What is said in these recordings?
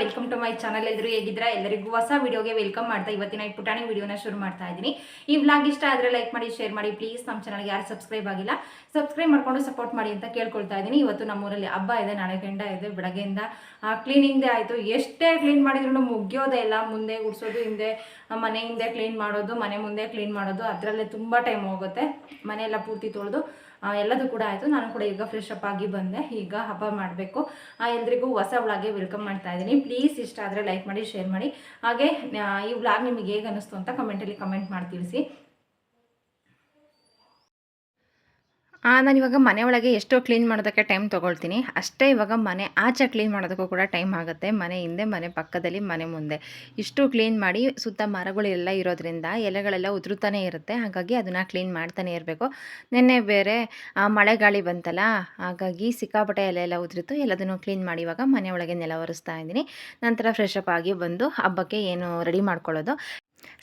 Welcome to my channel ಎಲ್ಲರೂ ಹೇಗಿದ್ರ ಎಲ್ಲರಿಗೂ ಹೊಸ ವಿಡಿಯೋಗೆ ವೆಲ್ಕಮ್ ಮಾಡ್ತಾ ಇವತ್ತಿನ ಈ ಪುಟಾಣಿ ವಿಡಿಯೋನ ಶುರು ಮಾಡ್ತಾ ಇದ್ದೀನಿ. ಈ ವ್ಲಾಗ್ ಇಷ್ಟ ಆದರೆ ಲೈಕ್ ಮಾಡಿ ಶೇರ್ ಮಾಡಿ. ಪ್ಲೀಸ್ ನಮ್ಮ ಚಾನಲ್ಗೆ ಯಾರು ಸಬ್ಸ್ಕ್ರೈಬ್ ಆಗಿಲ್ಲ ಸಬ್ಸ್ಕ್ರೈಬ್ ಮಾಡ್ಕೊಂಡು ಸಪೋರ್ಟ್ ಮಾಡಿ ಅಂತ ಕೇಳ್ಕೊಳ್ತಾ ಇದ್ದೀನಿ. ಇವತ್ತು ನಮ್ಮೂರಲ್ಲಿ ಹಬ್ಬ ಇದೆ ನಾಳೆ ಗಂಡ ಇದೆ, ಬೆಳಗ್ಗೆಯಿಂದ ಕ್ಲೀನಿಂಗ್ದೇ ಆಯಿತು. ಎಷ್ಟೇ ಕ್ಲೀನ್ ಮಾಡಿದ್ರು ಮುಗಿಯೋದೇ ಇಲ್ಲ. ಮುಂದೆ ಗುಡಿಸೋದು, ಹಿಂದೆ ಮನೆ ಹಿಂದೆ ಕ್ಲೀನ್ ಮಾಡೋದು, ಮನೆ ಮುಂದೆ ಕ್ಲೀನ್ ಮಾಡೋದು, ಅದರಲ್ಲೇ ತುಂಬ ಟೈಮ್ ಹೋಗುತ್ತೆ. ಮನೆಯೆಲ್ಲ ಪೂರ್ತಿ ತೊಳೆದು ಎಲ್ಲದೂ ಕೂಡ ಆಯಿತು. ನಾನು ಕೂಡ ಈಗ ಫ್ರೆಶ್ ಅಪ್ ಆಗಿ ಬಂದೆ. ಈಗ ಹಬ್ಬ ಮಾಡಬೇಕು. ಎಲ್ರಿಗೂ ಹೊಸ ವ್ಲಾಗ್ಗೆ ವೆಲ್ಕಮ್ ಮಾಡ್ತಾ ಇದ್ದೀನಿ. ಪ್ಲೀಸ್ ಇಷ್ಟ ಆದರೆ ಲೈಕ್ ಮಾಡಿ ಶೇರ್ ಮಾಡಿ. ಹಾಗೆ ಈ ವ್ಲಾಗ್ ನಿಮಗೆ ಹೇಗೆ ಅನ್ನಿಸ್ತು ಅಂತ ಕಮೆಂಟಲ್ಲಿ ಕಮೆಂಟ್ ಮಾಡಿ ತಿಳಿಸಿ. ನಾನು ಇವಾಗ ಮನೆ ಒಳಗೆ ಎಷ್ಟೋ ಕ್ಲೀನ್ ಮಾಡೋದಕ್ಕೆ ಟೈಮ್ ತೊಗೊಳ್ತೀನಿ. ಅಷ್ಟೇ ಇವಾಗ ಮನೆ ಆಚೆ ಕ್ಲೀನ್ ಮಾಡೋದಕ್ಕೂ ಕೂಡ ಟೈಮ್ ಆಗುತ್ತೆ. ಮನೆ ಹಿಂದೆ, ಮನೆ ಪಕ್ಕದಲ್ಲಿ, ಮನೆ ಮುಂದೆ. ಇಷ್ಟು ಕ್ಲೀನ್ ಮಾಡಿ ಸುತ್ತ ಮರಗಳೆಲ್ಲ ಇರೋದ್ರಿಂದ ಎಲೆಗಳೆಲ್ಲ ಉದುರುತ್ತಾನೆ ಇರುತ್ತೆ. ಹಾಗಾಗಿ ಅದನ್ನು ಕ್ಲೀನ್ ಮಾಡ್ತಾನೆ ಇರಬೇಕು. ನಿನ್ನೆ ಬೇರೆ ಮಳೆ ಗಾಳಿ ಬಂತಲ್ಲ, ಹಾಗಾಗಿ ಸಿಕ್ಕಾಪಟ್ಟೆ ಎಲೆ ಎಲ್ಲ ಉದುರಿತು. ಎಲ್ಲದನ್ನು ಕ್ಲೀನ್ ಮಾಡಿ ಇವಾಗ ಮನೆ ಒಳಗೆ ನೆಲ ಒರೆಸ್ತಾ ಇದ್ದೀನಿ. ನಂತರ ಫ್ರೆಶ್ ಅಪ್ ಆಗಿ ಬಂದು ಹಬ್ಬಕ್ಕೆ ಏನು ರೆಡಿ ಮಾಡ್ಕೊಳ್ಳೋದು.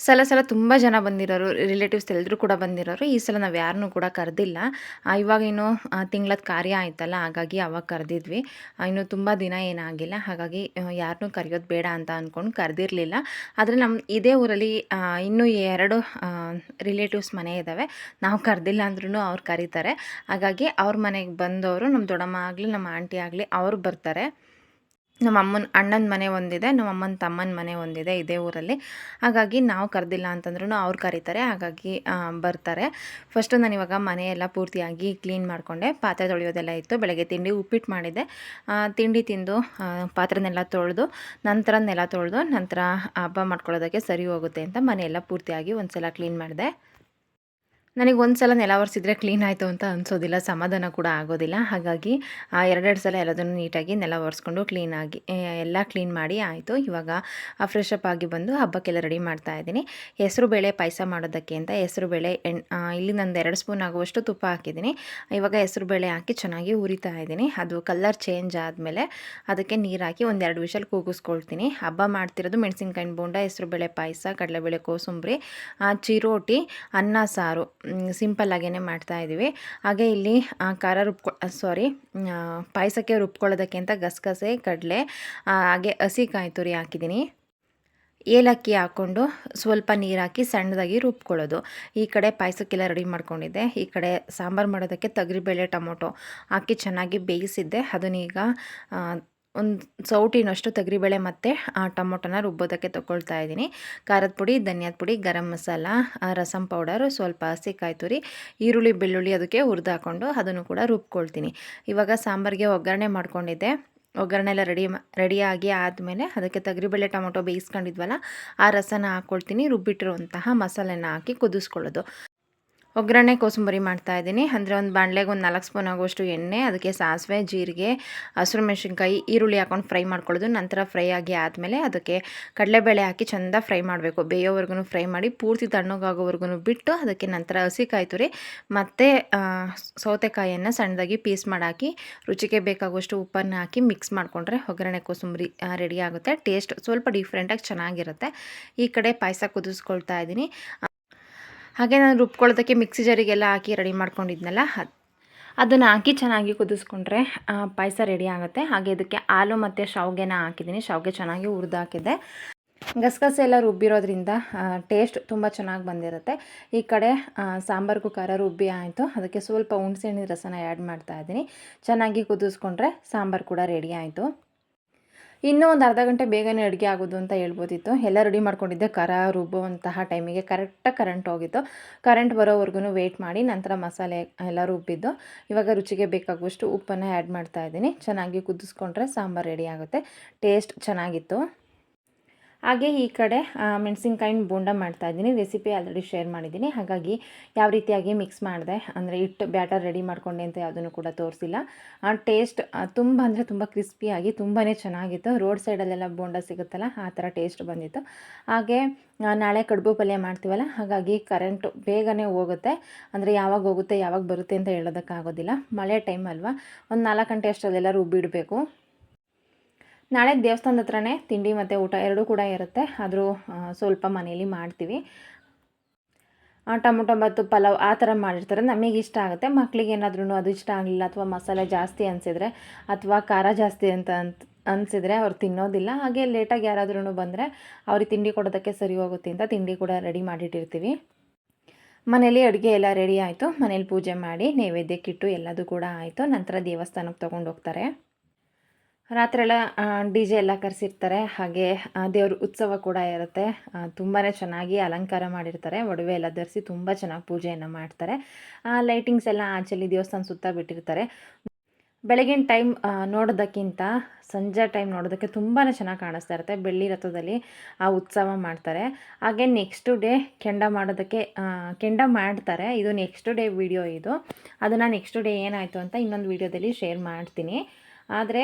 ಸಲ ಸಲ ತುಂಬ ಜನ ಬಂದಿರೋರು ರಿಲೇಟಿವ್ಸ್ ಎಲ್ಲರೂ ಕೂಡ ಬಂದಿರೋರು. ಈ ಸಲ ನಾವು ಯಾರನ್ನೂ ಕೂಡ ಕರೆದಿಲ್ಲ. ಇವಾಗ ಇನ್ನು ತಿಂಗಳದ ಕಾರ್ಯ ಆಯ್ತಲ್ಲ, ಹಾಗಾಗಿ ಅವಾಗ ಕರೆದಿದ್ವಿ. ಇನ್ನು ತುಂಬ ದಿನ ಏನಾಗಿಲ್ಲ. ಹಾಗಾಗಿ ಯಾರನ್ನೂ ಕರೆಯೋದು ಬೇಡ ಅಂತ ಅಂದ್ಕೊಂಡು ಕರೆದಿರಲಿಲ್ಲ. ಆದರೆ ನಮ್ಮ ಇದೇ ಊರಲ್ಲಿ ಇನ್ನೂ ಎರಡು ರಿಲೇಟಿವ್ಸ್ ಮನೆ ಇದ್ದಾವೆ ನಾವು ಕರೆದಿಲ್ಲ ಅಂದ್ರೂ ಅವ್ರು ಕರೀತಾರೆ. ಹಾಗಾಗಿ ಅವ್ರ ಮನೆಗೆ ಬಂದವರು ನಮ್ಮ ದೊಡ್ಡಮ್ಮ ಆಗಲಿ ನಮ್ಮ ಆಂಟಿ ಆಗಲಿ, ಅವ್ರು ಬರ್ತಾರೆ. ನಮ್ಮ ಅಮ್ಮನ ಅಣ್ಣನ ಮನೆ ಒಂದಿದೆ ನಮ್ಮ ಅಮ್ಮನ ತಮ್ಮನ ಮನೆ ಒಂದಿದೆ ಇದೇ ಊರಲ್ಲಿ. ಹಾಗಾಗಿ ನಾವು ಕರೆದಿಲ್ಲ ಅಂತಂದ್ರೂ ಅವ್ರು ಕರೀತಾರೆ, ಹಾಗಾಗಿ ಬರ್ತಾರೆ. ಫಸ್ಟು ನಾನು ಇವಾಗ ಮನೆಯೆಲ್ಲ ಪೂರ್ತಿಯಾಗಿ ಕ್ಲೀನ್ ಮಾಡಿಕೊಂಡೆ, ಪಾತ್ರೆ ತೊಳೆಯೋದೆಲ್ಲ ಇತ್ತು, ಬೆಳಗ್ಗೆ ತಿಂಡಿ ಉಪ್ಪಿಟ್ಟು ಮಾಡಿದ್ದೆ ತಿಂಡಿ ತಿಂದು ಪಾತ್ರೆನೆಲ್ಲ ತೊಳೆದು, ನಂತರ ನೆಲ ತೊಳೆದು, ನಂತರ ಹಬ್ಬ ಮಾಡ್ಕೊಳ್ಳೋದಕ್ಕೆ ಸರಿ ಹೋಗುತ್ತೆ ಅಂತ ಮನೆಯೆಲ್ಲ ಪೂರ್ತಿಯಾಗಿ ಒಂದು ಸಲ ಕ್ಲೀನ್ ಮಾಡಿದೆ. ನನಗೆ ಒಂದು ಸಲ ನೆಲ ಒರೆಸಿದ್ರೆ ಕ್ಲೀನ್ ಆಯಿತು ಅಂತ ಅನಿಸೋದಿಲ್ಲ, ಸಮಾಧಾನ ಕೂಡ ಆಗೋದಿಲ್ಲ. ಹಾಗಾಗಿ ಎರಡೆರಡು ಸಲ ಎಲ್ಲದನ್ನು ನೀಟಾಗಿ ನೆಲ ಒರೆಸ್ಕೊಂಡು ಕ್ಲೀನಾಗಿ ಎಲ್ಲ ಕ್ಲೀನ್ ಮಾಡಿ ಆಯಿತು. ಇವಾಗ ಫ್ರೆಶ್ ಅಪ್ ಆಗಿ ಬಂದು ಹಬ್ಬಕ್ಕೆಲ್ಲ ರೆಡಿ ಮಾಡ್ತಾ ಇದ್ದೀನಿ. ಹೆಸರು ಬೇಳೆ ಪಾಯಸ ಮಾಡೋದಕ್ಕೆ ಅಂತ ಹೆಸರು ಬೇಳೆ ಇಲ್ಲಿ ನಂದು ಎರಡು ಸ್ಪೂನ್ ಆಗುವಷ್ಟು ತುಪ್ಪ ಹಾಕಿದ್ದೀನಿ. ಇವಾಗ ಹೆಸರು ಬೇಳೆ ಹಾಕಿ ಚೆನ್ನಾಗಿ ಹುರಿತಾ ಇದ್ದೀನಿ. ಅದು ಕಲರ್ ಚೇಂಜ್ ಆದಮೇಲೆ ಅದಕ್ಕೆ ನೀರು ಹಾಕಿ ಒಂದೆರಡು ವಿಷಲ್ ಕೂಗಿಸ್ಕೊಳ್ತೀನಿ. ಹಬ್ಬ ಮಾಡ್ತಿರೋದು ಮೆಣಸಿನ್ಕಾಯಿ, ಬೋಂಡ, ಹೆಸರು ಬೇಳೆ ಪಾಯಸ, ಕಡಲೆಬೇಳೆ, ಕೋಸುಂಬರಿ ಚಿರೋಟಿ, ಅನ್ನ, ಸಾರು. ಸಿಂಪಲ್ ಆಗೇ ಮಾಡ್ತಾ ಇದ್ದೀವಿ ಹಾಗೆ ಇಲ್ಲಿ ಖಾರ ರುಬ್ಕೊ ಸಾರಿ ಪಾಯಸಕ್ಕೆ ರುಬ್ಕೊಳ್ಳೋದಕ್ಕೆ ಅಂತ ಗಸಗಸೆ, ಕಡಲೆ ಹಾಗೆ ಹಸಿ ಕಾಯಿ ತುರಿ ಹಾಕಿದ್ದೀನಿ. ಏಲಕ್ಕಿ ಹಾಕ್ಕೊಂಡು ಸ್ವಲ್ಪ ನೀರು ಹಾಕಿ ಸಣ್ಣದಾಗಿ ರುಬ್ಕೊಳ್ಳೋದು. ಈ ಕಡೆ ಪಾಯಸಕ್ಕೆಲ್ಲ ರೆಡಿ ಮಾಡ್ಕೊಂಡಿದ್ದೆ. ಈ ಕಡೆ ಸಾಂಬಾರು ಮಾಡೋದಕ್ಕೆ ತೊಗರಿಬೇಳೆ ಟೊಮೊಟೊ ಹಾಕಿ ಚೆನ್ನಾಗಿ ಬೇಯಿಸಿದ್ದೆ. ಅದನ್ನೀಗ ಒಂದು ಸೌಟಿನಷ್ಟು ತೊಗರಿಬೇಳೆ ಮತ್ತು ಟೊಮೊಟೊನ ರುಬ್ಬೋದಕ್ಕೆ ತೊಗೊಳ್ತಾ ಇದ್ದೀನಿ. ಖಾರದ ಪುಡಿ, ಧನಿಯಾದ ಪುಡಿ, ಗರಂ ಮಸಾಲ ರಸಂ ಪೌಡರ್ ಸ್ವಲ್ಪ ಹಸಿಕಾಯಿ ತುರಿ, ಈರುಳ್ಳಿ, ಬೆಳ್ಳುಳ್ಳಿ ಅದಕ್ಕೆ ಹುರಿದು ಹಾಕ್ಕೊಂಡು ಅದನ್ನು ಕೂಡ ರುಬ್ಕೊಳ್ತೀನಿ. ಇವಾಗ ಸಾಂಬಾರಿಗೆ ಒಗ್ಗರಣೆ ಮಾಡ್ಕೊಂಡಿದ್ದೆ. ಒಗ್ಗರಣೆ ಎಲ್ಲ ರೆಡಿ ರೆಡಿಯಾಗಿ ಆದಮೇಲೆ ಅದಕ್ಕೆ ತೊಗರಿಬೇಳೆ ಟೊಮೊಟೊ ಬೇಯಿಸ್ಕೊಂಡಿದ್ವಲ್ಲ, ಆ ರಸನ ಹಾಕ್ಕೊಳ್ತೀನಿ. ರುಬ್ಬಿಟ್ಟಿರುವಂತಹ ಮಸಾಲೆನ ಹಾಕಿ ಕುದಿಸ್ಕೊಳ್ಳೋದು. ಒಗ್ಗರಣೆ ಕೋಸಂಬರಿ ಮಾಡ್ತಾ ಇದ್ದೀನಿ. ಅಂದರೆ ಒಂದು ಬಾಣಲೆಗೆ ಒಂದು ನಾಲ್ಕು ಸ್ಪೂನ್ ಆಗುವಷ್ಟು ಎಣ್ಣೆ ಅದಕ್ಕೆ ಸಾಸಿವೆ, ಜೀರಿಗೆ, ಹಸಿರು ಮೆಣಸಿನ್ಕಾಯಿ, ಈರುಳ್ಳಿ ಹಾಕೊಂಡು ಫ್ರೈ ಮಾಡ್ಕೊಳ್ಳೋದು. ನಂತರ ಫ್ರೈ ಆಗಿ ಆದಮೇಲೆ ಅದಕ್ಕೆ ಕಡಲೆಬೇಳೆ ಹಾಕಿ ಚೆಂದ ಫ್ರೈ ಮಾಡಬೇಕು. ಬೇಯೋವರೆಗೂ ಫ್ರೈ ಮಾಡಿ ಪೂರ್ತಿ ತಣ್ಣಗಾಗೋವರೆಗೂ ಬಿಟ್ಟು ಅದಕ್ಕೆ ನಂತರ ಹಸಿಕಾಯಿ ತುರಿ ಮತ್ತು ಸೌತೆಕಾಯಿಯನ್ನು ಸಣ್ಣದಾಗಿ ಪೀಸ್ ಮಾಡಾಕಿ ರುಚಿಗೆ ಬೇಕಾಗುವಷ್ಟು ಉಪ್ಪನ್ನು ಹಾಕಿ ಮಿಕ್ಸ್ ಮಾಡಿಕೊಂಡ್ರೆ ಒಗ್ಗರಣೆ ಕೋಸಂಬರಿ ರೆಡಿ ಆಗುತ್ತೆ. ಟೇಸ್ಟ್ ಸ್ವಲ್ಪ ಡಿಫ್ರೆಂಟಾಗಿ ಚೆನ್ನಾಗಿರುತ್ತೆ. ಈ ಕಡೆ ಪಾಯಸ ಕುದಿಸ್ಕೊಳ್ತಾ ಇದ್ದೀನಿ. ಹಾಗೆ ನಾನು ರುಬ್ಕೊಳ್ಳೋದಕ್ಕೆ ಮಿಕ್ಸಿ ಜಾರಿಗೆಲ್ಲ ಹಾಕಿ ರೆಡಿ ಮಾಡ್ಕೊಂಡಿದ್ನಲ್ಲ, ಅದು ಅದನ್ನು ಹಾಕಿ ಚೆನ್ನಾಗಿ ಕುದಿಸ್ಕೊಂಡ್ರೆ ಪಾಯಸ ರೆಡಿ ಆಗುತ್ತೆ. ಹಾಗೆ ಇದಕ್ಕೆ ಹಾಲು ಮತ್ತು ಶಾವ್ಗೆನ ಹಾಕಿದ್ದೀನಿ. ಶಾವಿಗೆ ಚೆನ್ನಾಗಿ ಹುರಿದು ಹಾಕಿದ್ದೆ ಗಸಗಸೆ ಎಲ್ಲ ರುಬ್ಬಿರೋದ್ರಿಂದ ಟೇಸ್ಟ್ ತುಂಬ ಚೆನ್ನಾಗಿ ಬಂದಿರುತ್ತೆ. ಈ ಕಡೆ ಸಾಂಬಾರು ಸಾಂಬಾರ್ಗೂ ಖಾರ ರುಬ್ಬಿ ಆಯಿತು. ಅದಕ್ಕೆ ಸ್ವಲ್ಪ ಹುಣಸೆಹಣ್ಣಿನ ರಸನ ಆ್ಯಡ್ ಮಾಡ್ತಾ ಇದ್ದೀನಿ. ಚೆನ್ನಾಗಿ ಕುದಿಸ್ಕೊಂಡ್ರೆ ಸಾಂಬಾರು ಕೂಡ ರೆಡಿ ಆಯಿತು. ಇನ್ನೂ ಒಂದು ಅರ್ಧ ಗಂಟೆ ಬೇಗನೆ ಅಡುಗೆ ಆಗೋದು ಅಂತ ಹೇಳ್ಬೋದಿತ್ತು. ಎಲ್ಲ ರೆಡಿ ಮಾಡ್ಕೊಂಡಿದ್ದೆ. ಖಾರ ರುಬ್ಬುವಂತಹ ಟೈಮಿಗೆ ಕರೆಕ್ಟಾಗಿ ಕರೆಂಟ್ ಹೋಗಿತ್ತು. ಕರೆಂಟ್ ಬರೋವರೆಗೂ ವೆಯ್ಟ್ ಮಾಡಿ ನಂತರ ಮಸಾಲೆ ಎಲ್ಲ ರುಬ್ಬಿದ್ದು. ಇವಾಗ ರುಚಿಗೆ ಬೇಕಾಗುವಷ್ಟು ಉಪ್ಪನ್ನು ಆ್ಯಡ್ ಮಾಡ್ತಾ ಇದ್ದೀನಿ. ಚೆನ್ನಾಗಿ ಕುದಿಸ್ಕೊಂಡ್ರೆ ಸಾಂಬಾರು ರೆಡಿ ಆಗುತ್ತೆ. ಟೇಸ್ಟ್ ಚೆನ್ನಾಗಿತ್ತು. ಹಾಗೆ ಈ ಕಡೆ ಮೆಣಸಿನ್ಕಾಯಿನ ಬೋಂಡ ಮಾಡ್ತಾ ಇದ್ದೀನಿ. ರೆಸಿಪಿ ಆಲ್ರೆಡಿ ಶೇರ್ ಮಾಡಿದ್ದೀನಿ. ಹಾಗಾಗಿ ಯಾವ ರೀತಿಯಾಗಿ ಮಿಕ್ಸ್ ಮಾಡಿದೆ, ಅಂದರೆ ಹಿಟ್ಟು ಬ್ಯಾಟರ್ ರೆಡಿ ಮಾಡ್ಕೊಂಡೆ ಅಂತ ಯಾವುದನ್ನು ಕೂಡ ತೋರಿಸಿಲ್ಲ. ಆ ಟೇಸ್ಟ್ ತುಂಬ ಅಂದರೆ ತುಂಬ ಕ್ರಿಸ್ಪಿಯಾಗಿ ತುಂಬಾ ಚೆನ್ನಾಗಿತ್ತು. ರೋಡ್ ಸೈಡಲ್ಲೆಲ್ಲ ಬೋಂಡ ಸಿಗುತ್ತಲ್ಲ, ಆ ಥರ ಟೇಸ್ಟ್ ಬಂದಿತ್ತು. ಹಾಗೆ ನಾಳೆ ಕಡುಬು ಪಲ್ಯ ಮಾಡ್ತೀವಲ್ಲ, ಹಾಗಾಗಿ ಕರೆಂಟು ಬೇಗನೆ ಹೋಗುತ್ತೆ. ಅಂದರೆ ಯಾವಾಗ ಹೋಗುತ್ತೆ, ಯಾವಾಗ ಬರುತ್ತೆ ಅಂತ ಹೇಳೋದಕ್ಕಾಗೋದಿಲ್ಲ. ಮಳೆ ಟೈಮ್ ಅಲ್ವಾ? ಒಂದು ನಾಲ್ಕು ಗಂಟೆ ಅಷ್ಟರಲ್ಲೆಲ್ಲ ರುಬ್ಬಿಡಬೇಕು ನಾಳೆ ದೇವಸ್ಥಾನದ ಹತ್ರನೇ ತಿಂಡಿ ಮತ್ತು ಊಟ ಎರಡೂ ಕೂಡ ಇರುತ್ತೆ. ಆದರೂ ಸ್ವಲ್ಪ ಮನೇಲಿ ಮಾಡ್ತೀವಿ. ಟೊಮೊಟೊ ಮತ್ತು ಪಲಾವ್ ಆ ಥರ ಮಾಡಿರ್ತಾರೆ. ನಮಗೆ ಇಷ್ಟ ಆಗುತ್ತೆ. ಮಕ್ಕಳಿಗೆ ಏನಾದ್ರೂ ಅದು ಇಷ್ಟ ಆಗಲಿಲ್ಲ ಅಥವಾ ಮಸಾಲೆ ಜಾಸ್ತಿ ಅನಿಸಿದ್ರೆ ಅಥವಾ ಖಾರ ಜಾಸ್ತಿ ಅಂತ ಅಂತ ಅನಿಸಿದ್ರೆ ಅವ್ರು ತಿನ್ನೋದಿಲ್ಲ. ಹಾಗೆ ಲೇಟಾಗಿ ಯಾರಾದ್ರೂ ಬಂದರೆ ಅವ್ರಿಗೆ ತಿಂಡಿ ಕೊಡೋದಕ್ಕೆ ಸರಿ ಹೋಗುತ್ತೆ ಅಂತ ತಿಂಡಿ ಕೂಡ ರೆಡಿ ಮಾಡಿಟ್ಟಿರ್ತೀವಿ. ಮನೇಲಿ ಅಡುಗೆ ಎಲ್ಲ ರೆಡಿ ಆಯಿತು. ಮನೇಲಿ ಪೂಜೆ ಮಾಡಿ ನೈವೇದ್ಯಕ್ಕಿಟ್ಟು ಎಲ್ಲದೂ ಕೂಡ ಆಯಿತು. ನಂತರ ದೇವಸ್ಥಾನಕ್ಕೆ ತೊಗೊಂಡು ಹೋಗ್ತಾರೆ ರಾತ್ರಿ ಎಲ್ಲ ಡಿ ಜೆ ಎಲ್ಲ ಕರೆಸಿರ್ತಾರೆ. ಹಾಗೆ ದೇವ್ರ ಉತ್ಸವ ಕೂಡ ಇರುತ್ತೆ. ತುಂಬಾ ಚೆನ್ನಾಗಿ ಅಲಂಕಾರ ಮಾಡಿರ್ತಾರೆ. ಒಡವೆ ಎಲ್ಲ ಧರಿಸಿ ತುಂಬ ಚೆನ್ನಾಗಿ ಪೂಜೆಯನ್ನು ಮಾಡ್ತಾರೆ. ಲೈಟಿಂಗ್ಸ್ ಎಲ್ಲ ಆಚೆಲಿ ದೇವಸ್ಥಾನ ಸುತ್ತ ಬಿಟ್ಟಿರ್ತಾರೆ. ಬೆಳಗಿನ ಟೈಮ್ ನೋಡೋದಕ್ಕಿಂತ ಸಂಜೆ ಟೈಮ್ ನೋಡೋದಕ್ಕೆ ತುಂಬಾ ಚೆನ್ನಾಗಿ ಕಾಣಿಸ್ತಾ ಇರುತ್ತೆ. ಬೆಳ್ಳಿ ರಥದಲ್ಲಿ ಆ ಉತ್ಸವ ಮಾಡ್ತಾರೆ. ಹಾಗೆ ನೆಕ್ಸ್ಟ್ ಡೇ ಕೆಂಡ ಮಾಡೋದಕ್ಕೆ ಕೆಂಡ ಮಾಡ್ತಾರೆ. ಇದು ನೆಕ್ಸ್ಟ್ ಡೇ ವಿಡಿಯೋ ಇದು. ಅದನ್ನು ನೆಕ್ಸ್ಟ್ ಡೇ ಏನಾಯಿತು ಅಂತ ಇನ್ನೊಂದು ವಿಡಿಯೋದಲ್ಲಿ ಶೇರ್ ಮಾಡ್ತೀನಿ. ಆದರೆ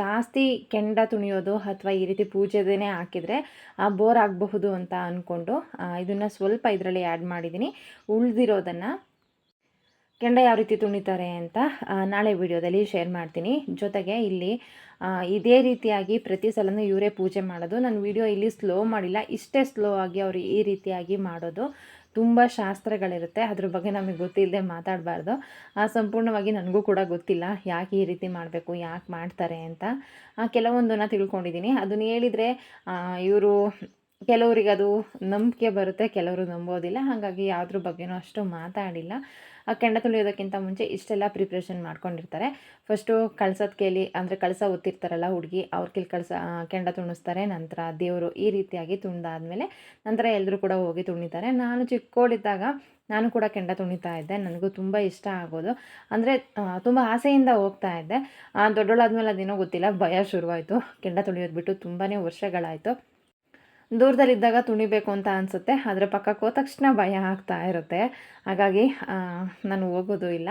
ಜಾಸ್ತಿ ಕೆಂಡ ತುಣಿಯೋದು ಅಥವಾ ಈ ರೀತಿ ಪೂಜೆದೇ ಹಾಕಿದರೆ ಬೋರ್ ಆಗಬಹುದು ಅಂತ ಅಂದ್ಕೊಂಡು ಇದನ್ನು ಸ್ವಲ್ಪ ಇದರಲ್ಲಿ ಆ್ಯಡ್ ಮಾಡಿದ್ದೀನಿ ಉಳಿದಿರೋದನ್ನು ಕೆಂಡ ಯಾವ ರೀತಿ ತುಣಿತಾರೆ ಅಂತ ನಾಳೆ ವಿಡಿಯೋದಲ್ಲಿ ಶೇರ್ ಮಾಡ್ತೀನಿ. ಜೊತೆಗೆ ಇಲ್ಲಿ ಇದೇ ರೀತಿಯಾಗಿ ಪ್ರತಿ ಸಲನೂ ಇವರೇ ಪೂಜೆ ಮಾಡೋದು. ನಾನು ವಿಡಿಯೋ ಇಲ್ಲಿ ಸ್ಲೋ ಮಾಡಿಲ್ಲ, ಇಷ್ಟೇ ಸ್ಲೋ ಆಗಿ ಅವರು ಈ ರೀತಿಯಾಗಿ ಮಾಡೋದು. ತುಂಬ ಶಾಸ್ತ್ರಗಳಿರುತ್ತೆ. ಅದ್ರ ಬಗ್ಗೆ ನಮಗೆ ಗೊತ್ತಿಲ್ಲದೆ ಮಾತಾಡಬಾರ್ದು. ಸಂಪೂರ್ಣವಾಗಿ ನನಗೂ ಕೂಡ ಗೊತ್ತಿಲ್ಲ. ಯಾಕೆ ಈ ರೀತಿ ಮಾಡಬೇಕು ಯಾಕೆ ಮಾಡ್ತಾರೆ ಅಂತ. ಆ, ಕೆಲವೊಂದನ್ನು ತಿಳ್ಕೊಂಡಿದ್ದೀನಿ ಅದನ್ನು ಹೇಳಿದರೆ ಇವರು ಕೆಲವರಿಗೆ ಅದು ನಂಬಿಕೆ ಬರುತ್ತೆ ಕೆಲವರು ನಂಬೋದಿಲ್ಲ. ಹಾಗಾಗಿ ಯಾವುದ್ರ ಬಗ್ಗೆನೂ ಅಷ್ಟು ಮಾತಾಡಿಲ್ಲ. ಆ ಕೆಂಡ ತುಳಿಯೋದಕ್ಕಿಂತ ಮುಂಚೆ ಇಷ್ಟೆಲ್ಲ ಪ್ರಿಪ್ರೇಷನ್ ಮಾಡ್ಕೊಂಡಿರ್ತಾರೆ. ಫಸ್ಟು ಕಳ್ಸದ ಕೇಳಿ ಅಂದರೆ ಕಳಸ ಒತ್ತಿರ್ತಾರಲ್ಲ ಹುಡುಗಿ ಅವ್ರ ಕೇಳಿ ಕಳಸ ಕೆಂಡ ತುಣಿಸ್ತಾರೆ. ನಂತರ ದೇವರು ಈ ರೀತಿಯಾಗಿ ತುಂಡಾದಮೇಲೆ ನಂತರ ಎಲ್ಲರೂ ಕೂಡ ಹೋಗಿ ತುಣಿತಾರೆ ನಾನು ಚಿಕ್ಕೋಳಿದ್ದಾಗ ನಾನು ಕೂಡ ಕೆಂಡ ತುಣಿತಾ ಇದ್ದೆ. ನನಗೂ ತುಂಬ ಇಷ್ಟ ಆಗೋದು. ಅಂದರೆ ತುಂಬ ಆಸೆಯಿಂದ ಹೋಗ್ತಾ ಇದ್ದೆ. ಆ, ದೊಡ್ಡೋಳಾದ್ಮೇಲೆ ಅದೇನೋ ಗೊತ್ತಿಲ್ಲ ಭಯ ಶುರುವಾಯಿತು. ಕೆಂಡ ತುಳಿಯೋದು ಬಿಟ್ಟು ತುಂಬಾ ವರ್ಷಗಳಾಯಿತು. ದೂರದಲ್ಲಿದ್ದಾಗ ತುಣಿಬೇಕು ಅಂತ ಅನಿಸುತ್ತೆ. ಆದರೆ ಪಕ್ಕಕ್ಕೆ ಹೋದ ತಕ್ಷಣ ಭಯ ಆಗ್ತಾ ಇರುತ್ತೆ. ಹಾಗಾಗಿ ನಾನು ಹೋಗೋದು ಇಲ್ಲ.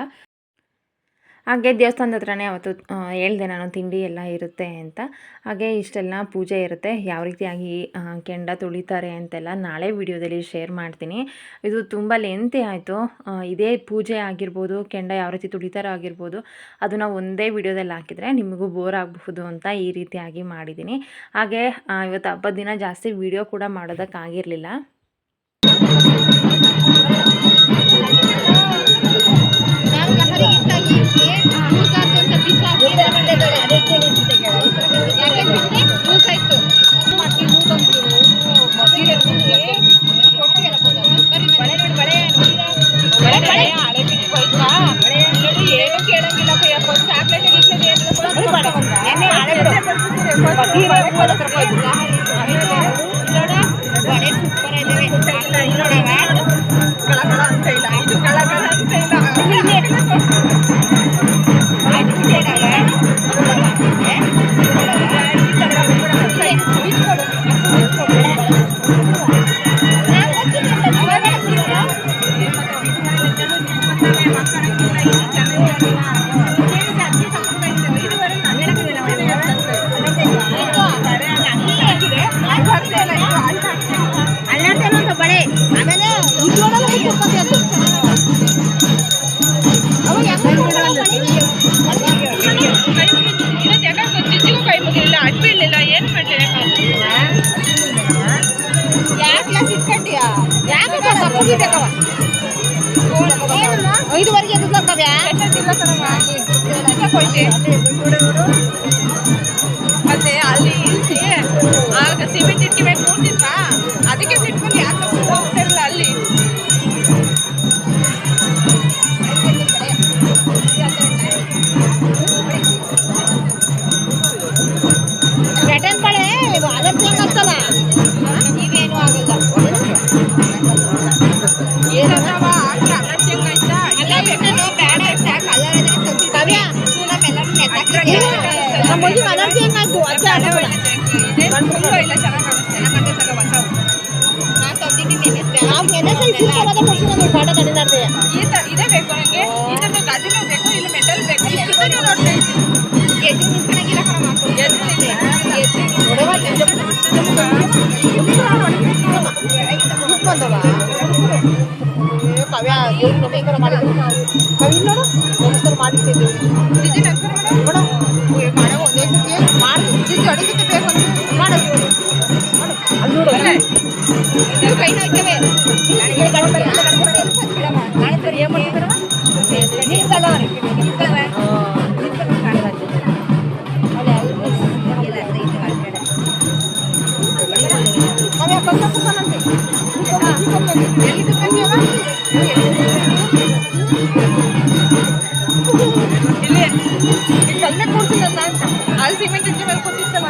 ಹಾಗೆ ದೇವಸ್ಥಾನದ ಹತ್ರನೇ ಅವತ್ತು ಹೇಳಿದೆ ನಾನು ತಿಂಡಿ ಎಲ್ಲ ಇರುತ್ತೆ ಅಂತ. ಹಾಗೆ ಇಷ್ಟೆಲ್ಲ ಪೂಜೆ ಇರುತ್ತೆ. ಯಾವ ರೀತಿಯಾಗಿ ಕೆಂಡ ತುಳಿತಾರೆ ಅಂತೆಲ್ಲ ನಾಳೆ ವಿಡಿಯೋದಲ್ಲಿ ಶೇರ್ ಮಾಡ್ತೀನಿ. ಇದು ತುಂಬ ಲೆಂತಿ ಆಯಿತು. ಇದೇ ಪೂಜೆ ಆಗಿರ್ಬೋದು, ಕೆಂಡ ಯಾವ ರೀತಿ ತುಳಿತಾರೋ ಆಗಿರ್ಬೋದು, ಅದನ್ನು ಒಂದೇ ವಿಡಿಯೋದಲ್ಲಿ ಹಾಕಿದರೆ ನಿಮಗೂ ಬೋರ್ ಆಗಬಹುದು ಅಂತ ಈ ರೀತಿಯಾಗಿ ಮಾಡಿದ್ದೀನಿ. ಹಾಗೆ ಇವತ್ತು ಹಬ್ಬದ ದಿನ ಜಾಸ್ತಿ ವಿಡಿಯೋ ಕೂಡ ಮಾಡೋದಕ್ಕಾಗಿರಲಿಲ್ಲ. ಮತ್ತೆ ತಂದಿದ್ದೀನಿ ನಾವು ನೆನೆ ಸೈ ಸೂಪರಾದ ಕೊಡ್ತೀನಿ ನಾನು ಪಾಠ ತಡೆದಾಡ್ದೆ ಈ ತರ ಇದೇ ಬೇಕು ನಂಗೆ ಇದ್ರದ್ದು ಗಾಜಿನೂ ಬೇಕು ಇಲ್ಲ ಮೆಟಲ್ ಬೇಕು ಇಷ್ಟನ್ನು ನೋಡ್ತಾ ಇದ್ದೀನಿ ಎದ್ದು ನಿಂತ್ಕೊಳಂಗಿಲ್ಲ ಕಣಮ್ಮ ಎದ್ದು ಇದೆ. ನೋಡವ್ವ, ಬಂದವ ಏ, ಕವ್ಯ ದೇವ್ರು ನಮಸ್ಕಾರ ಮಾಡಿದ್ರು ಕವಿ ನೋಡು ನಮಸ್ಕಾರ ಮಾಡಿರ್ತೀವಿ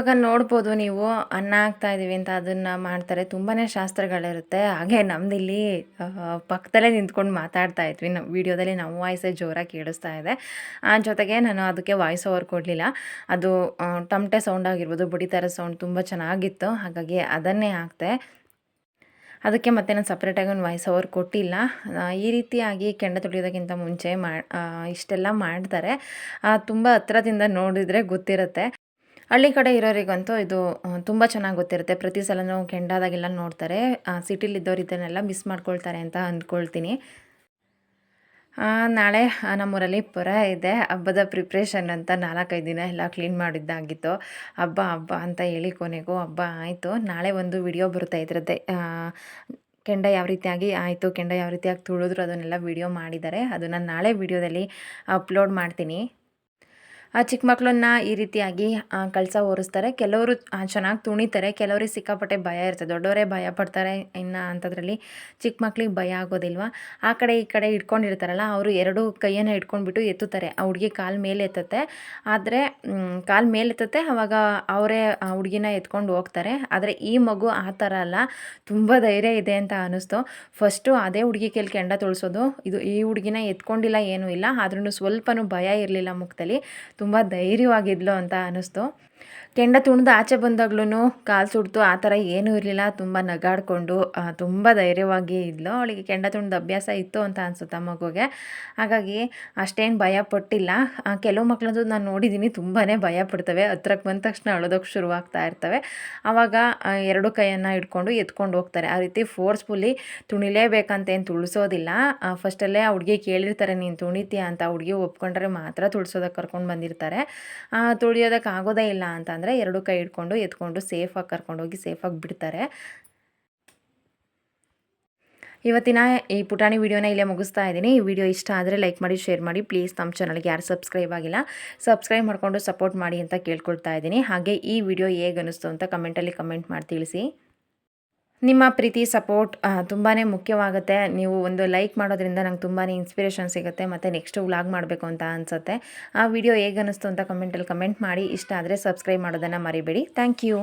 ಇವಾಗ ನೋಡ್ಬೋದು ನೀವು ಅನ್ನ ಹಾಕ್ತಾ ಇದ್ದೀವಿ ಅಂತ ಅದನ್ನು ಮಾಡ್ತಾರೆ. ತುಂಬಾ ಶಾಸ್ತ್ರಗಳಿರುತ್ತೆ. ಹಾಗೆ ನಮ್ದಿಲ್ಲಿ ಇಲ್ಲಿ ಪಕ್ಕದಲ್ಲೇ ನಿಂತ್ಕೊಂಡು ಮಾತಾಡ್ತಾ ಇದ್ವಿ. ನಮ್ಮ ವಿಡಿಯೋದಲ್ಲಿ ನಮ್ಮ ವಾಯ್ಸೇ ಜೋರಾಗಿ ಕೇಳಿಸ್ತಾ ಇದೆ. ಆ, ಜೊತೆಗೆ ನಾನು ಅದಕ್ಕೆ ವಾಯ್ಸ್ ಓವರ್ ಕೊಡಲಿಲ್ಲ. ಅದು ಟಮಟೆ ಸೌಂಡ್ ಆಗಿರ್ಬೋದು ಬುಡಿತಾರ ಸೌಂಡ್ ತುಂಬ ಚೆನ್ನಾಗಿತ್ತು. ಹಾಗಾಗಿ ಅದನ್ನೇ ಹಾಕ್ತೆ. ಅದಕ್ಕೆ ಮತ್ತೆ ನಾನು ಸಪ್ರೇಟಾಗಿ ಒಂದು ವಾಯ್ಸ್ ಓವರ್ ಕೊಟ್ಟಿಲ್ಲ. ಈ ರೀತಿಯಾಗಿ ಕೆಂಡ ತುಳಿಯೋದಕ್ಕಿಂತ ಮುಂಚೆ ಮಾ ಇಷ್ಟೆಲ್ಲ ಮಾಡ್ತಾರೆ. ತುಂಬ ಹತ್ರದಿಂದ ನೋಡಿದರೆ ಗೊತ್ತಿರುತ್ತೆ. ಹಳ್ಳಿ ಕಡೆ ಇರೋರಿಗಂತೂ ಇದು ತುಂಬ ಚೆನ್ನಾಗಿ ಗೊತ್ತಿರುತ್ತೆ. ಪ್ರತಿ ಸಲನೂ ಕೆಂಡಾದಾಗೆಲ್ಲ ನೋಡ್ತಾರೆ. ಸಿಟಿಲಿದ್ದವ್ರು ಇದನ್ನೆಲ್ಲ ಮಿಸ್ ಮಾಡ್ಕೊಳ್ತಾರೆ ಅಂತ ಅಂದ್ಕೊಳ್ತೀನಿ. ನಾಳೆ ನಮ್ಮೂರಲ್ಲಿ ಪುರ ಇದೆ. ಹಬ್ಬದ ಪ್ರಿಪ್ರೇಷನ್ ಅಂತ ನಾಲ್ಕೈದು ದಿನ ಎಲ್ಲ ಕ್ಲೀನ್ ಮಾಡಿದ್ದಾಗಿತ್ತು. ಹಬ್ಬ ಹಬ್ಬ ಅಂತ ಹೇಳಿ ಕೊನೆಗೂ ಹಬ್ಬ ಆಯಿತು. ನಾಳೆ ಒಂದು ವಿಡಿಯೋ ಬರುತ್ತೆ ಇದ್ರದ್ದೆ? ಕೆಂಡ ಯಾವ ರೀತಿಯಾಗಿ ಆಯಿತು, ಕೆಂಡ ಯಾವ ರೀತಿಯಾಗಿ ತುಳಿದ್ರು ಅದನ್ನೆಲ್ಲ ವಿಡಿಯೋ ಮಾಡಿದ್ದಾರೆ. ಅದನ್ನು ನಾಳೆ ವಿಡಿಯೋದಲ್ಲಿ ಅಪ್ಲೋಡ್ ಮಾಡ್ತೀನಿ. ಆ ಚಿಕ್ಕ ಮಕ್ಕಳನ್ನ ಈ ರೀತಿಯಾಗಿ ಕಳಸ ಓರಿಸ್ತಾರೆ. ಕೆಲವರು ಚೆನ್ನಾಗಿ ತುಣಿತಾರೆ. ಕೆಲವರಿಗೆ ಸಿಕ್ಕಾಪಟ್ಟೆ ಭಯ ಇರ್ತದೆ ದೊಡ್ಡವರೇ ಭಯ ಪಡ್ತಾರೆ. ಇನ್ನು ಅಂಥದ್ರಲ್ಲಿ ಚಿಕ್ಕ ಮಕ್ಳಿಗೆ ಭಯ ಆಗೋದಿಲ್ವ? ಆ ಕಡೆ, ಈ ಕಡೆ ಇಟ್ಕೊಂಡಿರ್ತಾರಲ್ಲ, ಅವರು ಎರಡು ಕೈಯನ್ನು ಇಟ್ಕೊಂಡ್ಬಿಟ್ಟು ಎತ್ತುತ್ತಾರೆ. ಆ ಹುಡುಗಿ ಕಾಲು ಮೇಲೆ ಎತ್ತುತ್ತೆ. ಆದರೆ ಕಾಲು ಮೇಲೆ ಎತ್ತುತ್ತೆ. ಅವಾಗ ಅವರೇ ಆ ಹುಡುಗಿನ ಎತ್ಕೊಂಡು ಹೋಗ್ತಾರೆ. ಆದರೆ ಈ ಮಗು ಆ ಥರ ಅಲ್ಲ. ತುಂಬ ಧೈರ್ಯ ಇದೆ ಅಂತ ಅನ್ನಿಸ್ತು. ಫಸ್ಟು ಅದೇ ಹುಡುಗಿ ಕೈಲಿ ಕೆಂಡ ತುಳಿಸೋದು. ಇದು ಈ ಹುಡುಗಿನ ಎತ್ಕೊಂಡಿಲ್ಲ ಏನೂ ಇಲ್ಲ. ಆದ್ರೂ ಸ್ವಲ್ಪನೂ ಭಯ ಇರಲಿಲ್ಲ ಮುಖದಲ್ಲಿ. ತುಂಬ ಧೈರ್ಯವಾಗಿದ್ಲು ಅಂತ ಅನ್ನಿಸ್ತು. ಕೆಂಡ ತುಣಿದು ಆಚೆ ಬಂದಾಗ್ಲೂ ಕಾಲು ಸುಡ್ತು, ಆ ಥರ ಏನೂ ಇರಲಿಲ್ಲ. ತುಂಬ ನಗಾಡಿಕೊಂಡು ತುಂಬ ಧೈರ್ಯವಾಗಿ ಇದ್ಲು. ಅವಳಿಗೆ ಕೆಂಡ ತುಣಿದ ಅಭ್ಯಾಸ ಇತ್ತು ಅಂತ ಅನಿಸುತ್ತೆ ಮಗುಗೆ. ಹಾಗಾಗಿ ಅಷ್ಟೇನು ಭಯ ಪಟ್ಟಿಲ್ಲ. ಕೆಲವು ಮಕ್ಕಳಂತೂ ನಾನು ನೋಡಿದ್ದೀನಿ ತುಂಬಾ ಭಯ ಪಡ್ತವೆ. ಹತ್ರಕ್ಕೆ ಬಂದ ತಕ್ಷಣ ಅಳೋದಕ್ಕೆ ಶುರುವಾಗ್ತಾ ಇರ್ತವೆ. ಆವಾಗ ಎರಡು ಕೈಯನ್ನು ಇಟ್ಕೊಂಡು ಎತ್ಕೊಂಡು ಹೋಗ್ತಾರೆ. ಆ ರೀತಿ ಫೋರ್ಸ್ಫುಲ್ಲಿ ತುಣಿಲೇಬೇಕಂತೇನು ತುಳಿಸೋದಿಲ್ಲ. ಫಸ್ಟಲ್ಲೇ ಆ ಹುಡುಗಿ ಕೇಳಿರ್ತಾರೆ, ನೀನು ತುಣಿತೀಯ ಅಂತ. ಹುಡುಗಿ ಒಪ್ಕೊಂಡ್ರೆ ಮಾತ್ರ ತುಳಿಸೋದಕ್ಕೆ ಕರ್ಕೊಂಡು ಬಂದಿರ್ತಾರೆ. ತುಳಿಯೋದಕ್ಕೆ ಆಗೋದೇ ಇಲ್ಲ ಅಂತಂದರೆ ಎರಡು ಕೈ ಹಿಡ್ಕೊಂಡು ಎತ್ಕೊಂಡು ಸೇಫಾಗಿ ಕರ್ಕೊಂಡೋಗಿ ಸೇಫಾಗಿ ಬಿಡ್ತಾರೆ. ಇವತ್ತಿನ ಈ ಪುಟಾಣಿ ವಿಡಿಯೋನ ಇಲ್ಲೇ ಮುಗಿಸ್ತಾ ಇದ್ದೀನಿ. ಈ ವಿಡಿಯೋ ಇಷ್ಟ ಆದರೆ ಲೈಕ್ ಮಾಡಿ ಶೇರ್ ಮಾಡಿ. ಪ್ಲೀಸ್ ನಮ್ಮ ಚಾನಲ್ಗೆ ಯಾರು ಸಬ್ಸ್ಕ್ರೈಬ್ ಆಗಿಲ್ಲ ಸಬ್ಸ್ಕ್ರೈಬ್ ಮಾಡಿಕೊಂಡು ಸಪೋರ್ಟ್ ಮಾಡಿ ಅಂತ ಕೇಳ್ಕೊಳ್ತಾ ಇದ್ದೀನಿ. ಹಾಗೆ ಈ ವಿಡಿಯೋ ಹೇಗೆ ಅನ್ನಿಸ್ತು ಅಂತ ಕಮೆಂಟಲ್ಲಿ ಕಮೆಂಟ್ ಮಾಡಿ ತಿಳಿಸಿ. ನಿಮ್ಮ ಪ್ರೀತಿ, ಸಪೋರ್ಟ್ ತುಂಬಾ ಮುಖ್ಯವಾಗುತ್ತೆ. ನೀವು ಒಂದು ಲೈಕ್ ಮಾಡೋದ್ರಿಂದ ನಂಗೆ ತುಂಬಾ ಇನ್ಸ್ಪಿರೇಷನ್ ಸಿಗುತ್ತೆ ಮತ್ತು ನೆಕ್ಸ್ಟ್ ವ್ಲಾಗ್ ಮಾಡಬೇಕು ಅಂತ ಅನಿಸುತ್ತೆ. ಆ ವಿಡಿಯೋ ಹೇಗೆ ಅನ್ನಿಸ್ತು ಅಂತ ಕಮೆಂಟಲ್ಲಿ ಕಮೆಂಟ್ ಮಾಡಿ. ಇಷ್ಟ ಆದರೆ ಸಬ್ಸ್ಕ್ರೈಬ್ ಮಾಡೋದನ್ನು ಮರಿಬೇಡಿ. Thank you